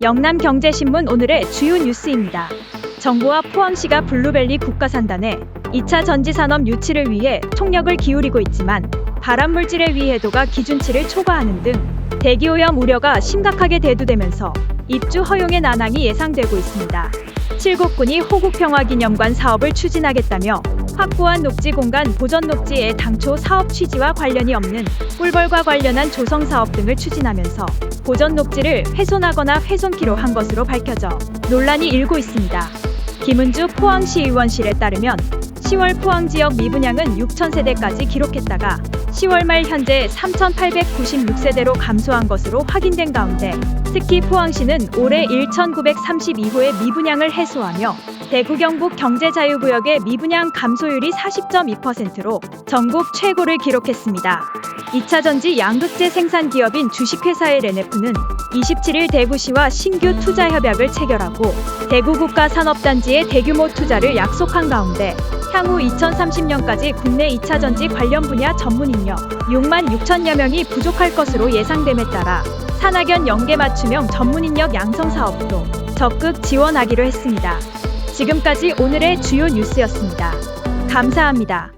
영남경제신문 오늘의 주요 뉴스입니다. 정부와 포항시가 블루벨리 국가산단에 2차 전지산업 유치를 위해 총력을 기울이고 있지만 발암물질의 위해도가 기준치를 초과하는 등 대기오염 우려가 심각하게 대두되면서 입주 허용의 난항이 예상되고 있습니다. 칠곡군이 호국평화기념관 사업을 추진하겠다며 확보한 녹지 공간 보전 녹지의 당초 사업 취지와 관련이 없는 꿀벌과 관련한 조성 사업 등을 추진하면서 보전 녹지를 훼손하거나 훼손키로 한 것으로 밝혀져 논란이 일고 있습니다. 김은주 포항시 의원실에 따르면 10월 포항 지역 미분양은 6천 세대까지 기록했다가 10월 말 현재 3,896세대로 감소한 것으로 확인된 가운데 특히 포항시는 올해 1,932호의 미분양을 해소하며 대구 경북 경제자유구역의 미분양 감소율이 40.2%로 전국 최고를 기록했습니다. 2차 전지 양극재 생산 기업인 주식회사의 레네프는 27일 대구시와 신규 투자 협약을 체결하고 대구 국가산업단지에 대규모 투자를 약속한 가운데 향후 2030년까지 국내 2차 전지 관련 분야 전문 인력 6만 6천여 명이 부족할 것으로 예상됨에 따라 산학연 연계 맞춤형 전문 인력 양성 사업도 적극 지원하기로 했습니다. 지금까지 오늘의 주요 뉴스였습니다. 감사합니다.